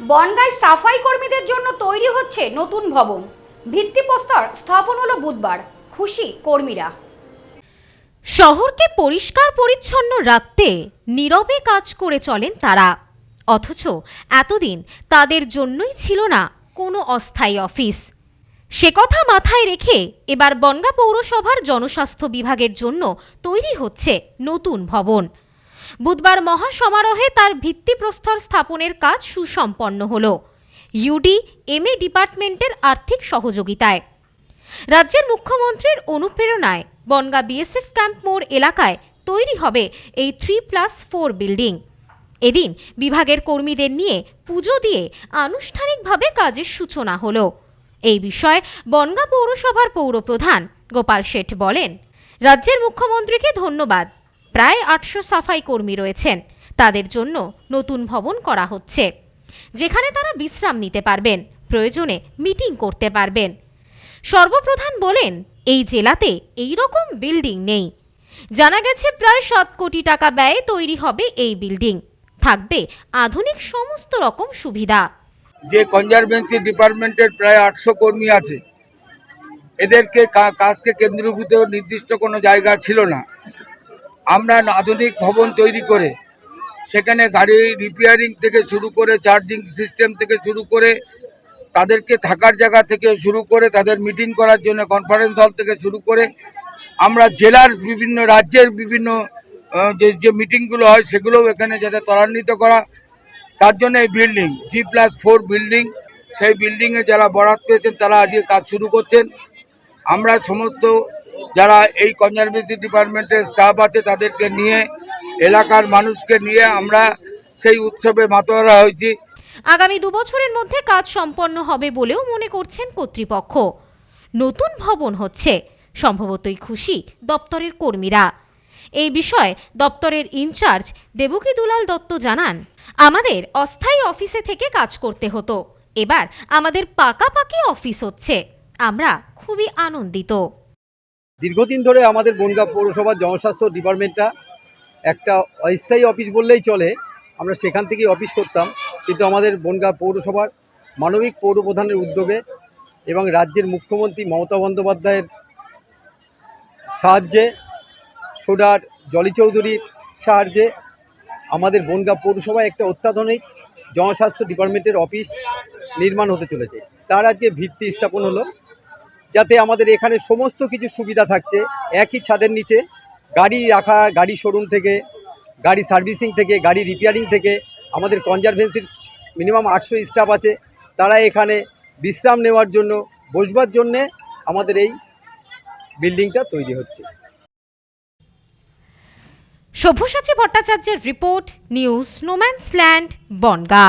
বনগাঁয় সাফাই কর্মীদের জন্য তৈরি হচ্ছে নতুন ভবন। ভিত্তিপ্রস্তর স্থাপন হলো বুধবার। খুশি কর্মীরা। শহরকে পরিষ্কার পরিচ্ছন্ন রাখতে নীরবে কাজ করে চলেন তারা। অথচ এতদিন তাদের জন্যই ছিল না কোনো অস্থায়ী অফিস। সে কথা মাথায় রেখে এবার বনগা পৌরসভার জনস্বাস্থ্য বিভাগের জন্য তৈরি হচ্ছে নতুন ভবন। বুধবার মহাসমারোহে তার ভিত্তিপ্রস্তর স্থাপনের কাজ সুসম্পন্ন হল। ইউডি, এমএ ডিপার্টমেন্টের আর্থিক সহযোগিতায়। রাজ্যের মুখ্যমন্ত্রীর অনুপ্রেরণায় বনগা বিএসএফ ক্যাম্প মোড় এলাকায় তৈরি হবে এই থ্রি প্লাস ফোর বিল্ডিং। এদিন বিভাগের কর্মীদের নিয়ে পুজো দিয়ে আনুষ্ঠানিকভাবে কাজের সূচনা হলো। এই বিষয়ে বনগা পৌরসভার পৌরপ্রধান গোপাল শেঠ বলেন, রাজ্যের মুখ্যমন্ত্রীকে ধন্যবাদ। প্রায় আটশো সাফাই কর্মী রয়েছেন। তাদের জন্য নতুন ভবন করা হচ্ছে। যেখানে তারা বিশ্রাম নিতে পারবেন, প্রয়োজনে মিটিং করতে পারবেন। সর্বপ্রধান বলেন, এই জেলাতে এই রকম বিল্ডিং নেই। জানা গেছে প্রায় সাত কোটি টাকা ব্যয়ে তৈরি হবে এই বিল্ডিং। থাকবে আধুনিক সমস্ত রকম সুবিধা। যে কনজারভেন্সি ডিপার্টমেন্টের প্রায় আটশো কর্মী আছে, এদেরকে কাজকে কেন্দ্রীভূত নির্দিষ্ট কোনো জায়গা ছিল না। আমরা আধুনিক ভবন তৈরি করে, সেখানে গাড়ি রিপেয়ারিং থেকে শুরু করে চার্জিং সিস্টেম থেকে শুরু করে, তাদেরকে থাকার জায়গা থেকে শুরু করে, তাদের মিটিং করার জন্য কনফারেন্স হল থেকে শুরু করে, আমরা জেলার বিভিন্ন, রাজ্যের বিভিন্ন যে যে মিটিংগুলো হয়, সেগুলোও এখানে যাতে ত্বরান্বিত করা, তার জন্য এই building G plus four building সেই বিল্ডিংয়ে যারা বরাদ পেয়েছেন, তারা আজকে কাজ শুরু করছেন। আমরা সমস্ত যারা এই কনজারভেন্সি ডিপার্টমেন্টের স্টাফ আছে, তাদেরকে নিয়ে, এলাকার মানুষকে নিয়ে আমরা সেই উৎসবে মাতোয়ারা হয়েছি। আগামী দুবছরের মধ্যে কাজ সম্পন্ন হবে বলেও মনে করছেন কর্তৃপক্ষ। নতুন ভবন হচ্ছে, সম্ভবতই খুশি দপ্তরের কর্মীরা। এই বিষয়ে দপ্তরের ইনচার্জ দেবকী দুলাল দত্ত জানান, আমাদের অস্থায়ী অফিসে থেকে কাজ করতে হতো। এবার আমাদের পাকাপাকি অফিস হচ্ছে। আমরা খুবই আনন্দিত। দীর্ঘদিন ধরে আমাদের বনগাঁ পৌরসভার জনস্বাস্থ্য ডিপার্টমেন্টটা একটা অস্থায়ী অফিস বললেই চলে। আমরা সেখান থেকেই অফিস করতাম। কিন্তু আমাদের বনগাঁ পৌরসভার মানবিক পৌরপ্রধানের উদ্যোগে এবং রাজ্যের মুখ্যমন্ত্রী মমতা বন্দ্যোপাধ্যায়ের সাহায্যে, সোডার জলি চৌধুরীর সাহায্যে আমাদের বনগাঁ পৌরসভায় একটা অত্যাধুনিক জনস্বাস্থ্য ডিপার্টমেন্টের অফিস নির্মাণ হতে চলেছে। তার আজকে ভিত্তি স্থাপন হলো। যাতে আমাদের এখানে সমস্ত কিছু সুবিধা থাকছে। একই ছাদের নিচে গাড়ি রাখা, গাড়ি শোরুম থেকে, গাড়ি সার্ভিসিং থেকে, গাড়ি রিপেয়ারিং থেকে, আমাদের কনজারভেন্সির মিনিমাম আটশো স্টাফ আছে। তারা এখানে বিশ্রাম নেওয়ার জন্য বসবার জন্যে আমাদের এই বিল্ডিংটা তৈরি হচ্ছে। সভ্যসাচী ভট্টাচার্যের report news snowman's land Bongaon.